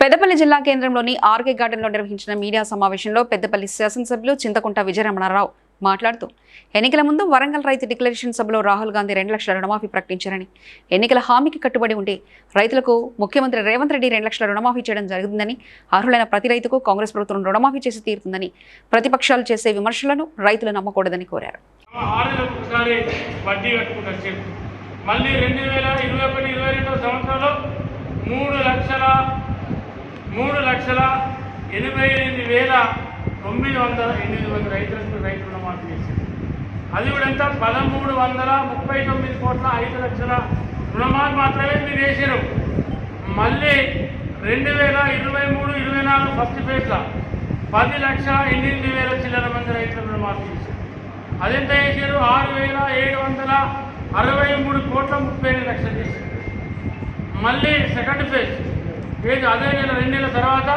పెద్దపల్లి జిల్లా కేంద్రంలోని ఆర్కే గార్డెన్లో నిర్వహించిన మీడియా సమావేశంలో పెద్దపల్లి శాసనసభ్యులు చింతకుంట విజయరమణారావు మాట్లాడుతూ ఎన్నికల ముందు వరంగల్ రైతు డిక్లరేషన్ సభలో రాహుల్ గాంధీ రెండు లక్షల రుణమాఫీ ప్రకటించారని ఎన్నికల హామీకి కట్టుబడి ఉంటే రైతులకు ముఖ్యమంత్రి రేవంత్ రెడ్డి రెండు లక్షల రుణమాఫీ చేయడం జరుగుతుందని అర్హులైన ప్రతి రైతుకు కాంగ్రెస్ ప్రభుత్వం రుణమాఫీ చేసి తీరుతుందని ప్రతిపక్షాలు చేసే విమర్శలను రైతులు నమ్మకూడదని కోరారు. మళ్ళీ రెండు వేల ఇరవై ఒకటి ఇరవై సంవత్సరంలో మూడు లక్షల మూడు లక్షల ఎనభై ఎనిమిది వేల తొమ్మిది వందల ఎనిమిది మంది రైతులకు రైతు రుణమాఫీ చేసింది. అది కూడా ఎంత? పదమూడు వందల ముప్పై తొమ్మిది కోట్ల ఐదు లక్షల రుణమాఫీ మాత్రమే మీరు వేసారు మళ్ళీ రెండు వేల ఇరవై మూడు ఇరవై నాలుగు ఫస్ట్ ఫేజ్లో పది లక్షల ఎనిమిది వేల చిల్లర మంది రైతుల రుణమాఫీ చేశారు అదెంత చేశారు ఆరు వేల ఏడు వందల అరవై మూడు కోట్ల ముప్పై ఎనిమిది లక్షలు చేశారు మళ్ళీ సెకండ్ ఫేజ్ లేదు అదే నెల రెండు నెలల తర్వాత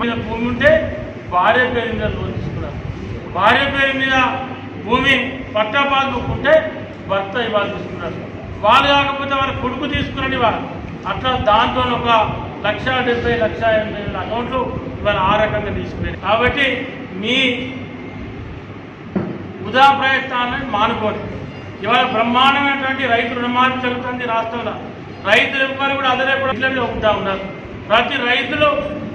మీద భూమి ఉంటే భార్య పేరు మీద లోన్ తీసుకున్నారు భార్య పేరు మీద భూమి పట్టా పాస్బుక్ ఉంటే భర్త ఇవాళ తీసుకున్నారు. వాళ్ళు కాకపోతే వాళ్ళ కొడుకు తీసుకురండి వాళ్ళు అట్లా దాంతో ఒక లక్ష డెబ్బై లక్ష ఎనభై వేల అకౌంట్లు ఇవాళ ఆ రకంగా తీసుకున్నారు కాబట్టి మీ వృధా ప్రయత్నాన్ని మానుకోండి. ఇవాళ బ్రహ్మాండమైనటువంటి రైతు రుణమాఫీ జరుగుతుంది రాష్ట్రంలో. రైతులు ఎవ్వరు కూడా అదనే కూడా ఇట్లనే ఉంటా ఉన్నారు. ప్రతి రైతులు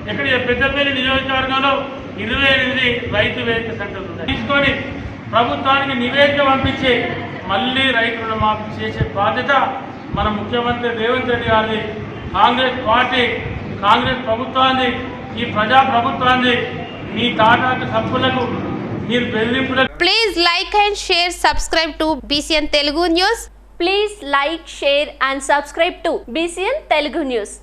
ఇక్కడ పెద్దపల్లి నియోజకవర్గంలో ఇరవై ఎనిమిది రైతు వేదిక సెంటర్లు ఉన్నాయి తీసుకొని ప్రభుత్వానికి నివేదిక పంపించి మళ్ళీ రైతు రుణమాఫీ చేసే బాధ్యత మన ముఖ్యమంత్రి రేవంత్ రెడ్డి గారిది. కాంగ్రెస్ పార్టీ కాంగ్రెస్ ప్రభుత్వాన్ని ఈ ప్రజా ప్రభుత్వాన్ని మీ తాటాకు సభ్యులకు మీరు బెదిరింపులకు please like and share subscribe to BCN Telugu News please like share and subscribe to BCN Telugu News